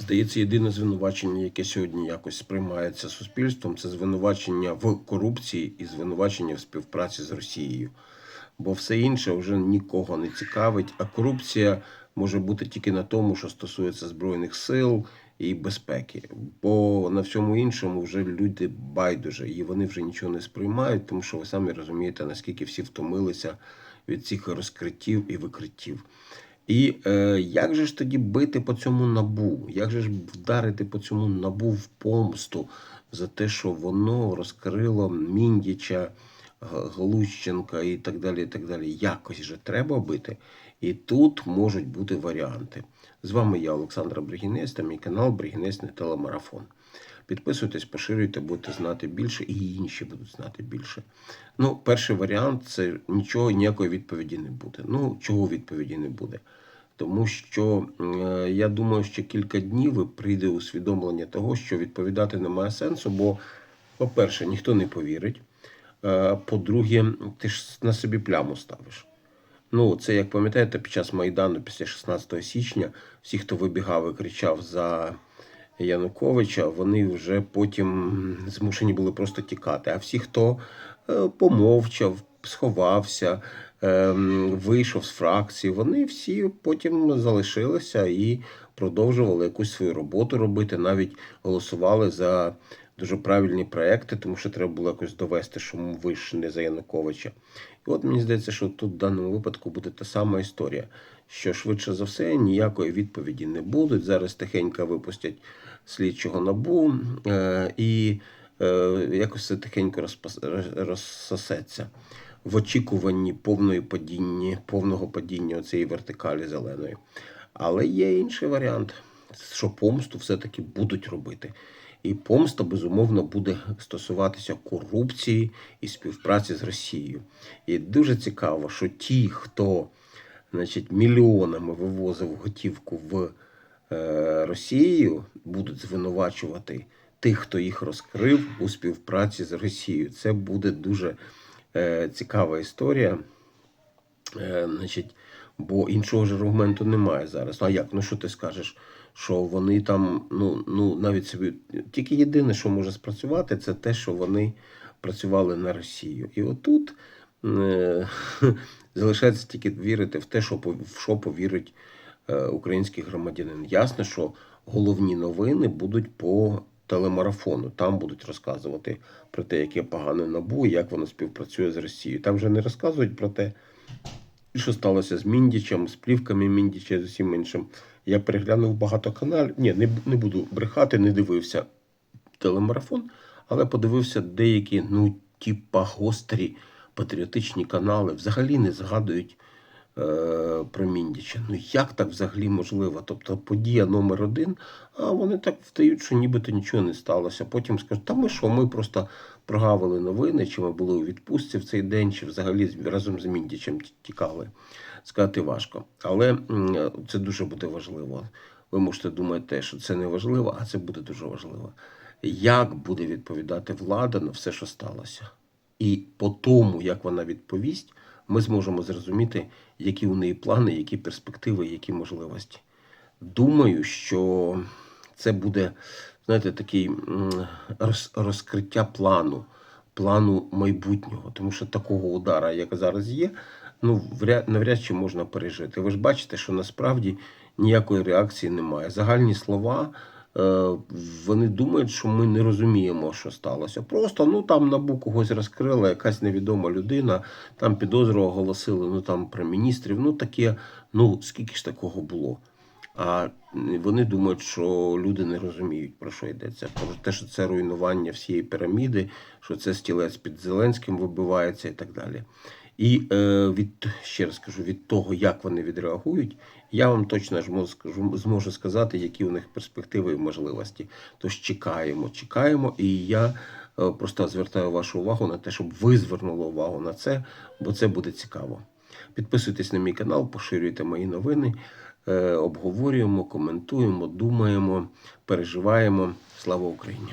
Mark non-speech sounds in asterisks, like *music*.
Здається, єдине звинувачення, яке сьогодні якось сприймається суспільством, це звинувачення в корупції і звинувачення в співпраці з Росією. Бо все інше вже нікого не цікавить. А корупція може бути тільки на тому, що стосується збройних сил і безпеки. Бо на всьому іншому вже люди байдуже, і вони вже нічого не сприймають, тому що ви самі розумієте, наскільки всі втомилися від цих розкриттів і викриттів. І е, як же ж тоді бити по цьому набу? Як же ж вдарити по цьому набу в помсту за те, що воно розкрило Міндіча, Глущенка і так далі. і так далі. Якось же треба бити. І тут можуть бути варіанти. З вами я, Олександр Бригінець, та мій канал Бригінець не телемарафон. Підписуйтесь, поширюйте, будете знати більше, і інші будуть знати більше. Ну, перший варіант це нічого, ніякої відповіді не буде. Ну, чого відповіді не буде? Тому що е, я думаю, що кілька днів прийде усвідомлення того, що відповідати немає сенсу, бо, по-перше, ніхто не повірить. Е, По-друге, ти ж на собі пляму ставиш. Ну, це як пам'ятаєте, під час Майдану, після 16 січня, всі, хто вибігав і кричав за Януковича, вони вже потім змушені були просто тікати. А всі, хто е, помовчав, сховався, ем, вийшов з фракції, вони всі потім залишилися і продовжували якусь свою роботу робити, навіть голосували за дуже правильні проекти, тому що треба було якось довести, що ви ж не за Януковича. І от мені здається, що тут в даному випадку буде та сама історія, що швидше за все ніякої відповіді не будуть. Зараз тихенько випустять слідчого набу е, і е, якось це тихенько розсосеться в очікуванні повної падіння, повного падіння цієї вертикалі зеленої. Але є інший варіант, що помсту все-таки будуть робити. І помста, безумовно, буде стосуватися корупції і співпраці з Росією. І дуже цікаво, що ті, хто значить, мільйонами вивозив готівку в е, Росію, будуть звинувачувати тих, хто їх розкрив у співпраці з Росією. Це буде дуже е, цікава історія. Е, значить, бо іншого ж аргументу немає зараз. А як? Ну що ти скажеш? Що вони там, ну, ну навіть собі тільки єдине, що може спрацювати, це те, що вони працювали на Росію. І отут е, *laughs* залишається тільки вірити в те, що в що повірить е, український громадянин. Ясно, що головні новини будуть по телемарафону. Там будуть розказувати про те, яке погане набу, як воно співпрацює з Росією. Там вже не розказують про те, що сталося з Міндічем, з плівками Міндіча і з усім іншим. Я переглянув багато каналів. Ні, не, не буду брехати, не дивився телемарафон, але подивився деякі, ну, типа гострі патріотичні канали, взагалі не згадують про Міндіча. Ну як так взагалі можливо? Тобто подія номер один, а вони так вдають, що нібито нічого не сталося. Потім скажуть, та ми що, ми просто прогавили новини, чи ми були у відпустці в цей день, чи взагалі разом з Міндічем тікали. Сказати важко. Але це дуже буде важливо. Ви можете думати, що це не важливо, а це буде дуже важливо. Як буде відповідати влада на все, що сталося? І по тому, як вона відповість, ми зможемо зрозуміти, які у неї плани, які перспективи, які можливості. Думаю, що це буде, знаєте, такий роз, розкриття плану, плану майбутнього. Тому що такого удара, як зараз є, ну вряд, навряд чи можна пережити. Ви ж бачите, що насправді ніякої реакції немає. Загальні слова. Е, Вони думають, що ми не розуміємо, що сталося. Просто ну там набу когось розкрила якась невідома людина, там підозру оголосили, ну там про міністрів. Ну таке, ну скільки ж такого було. А вони думають, що люди не розуміють, про що йдеться. Про те, що це руйнування всієї піраміди, що це стілець під Зеленським вибивається і так далі. І е, від, ще раз кажу, від того, як вони відреагують, я вам точно ж можу, зможу сказати, які у них перспективи і можливості. Тож чекаємо, чекаємо, і я е, просто звертаю вашу увагу на те, щоб ви звернули увагу на це, бо це буде цікаво. Підписуйтесь на мій канал, поширюйте мої новини, е, обговорюємо, коментуємо, думаємо, переживаємо. Слава Україні!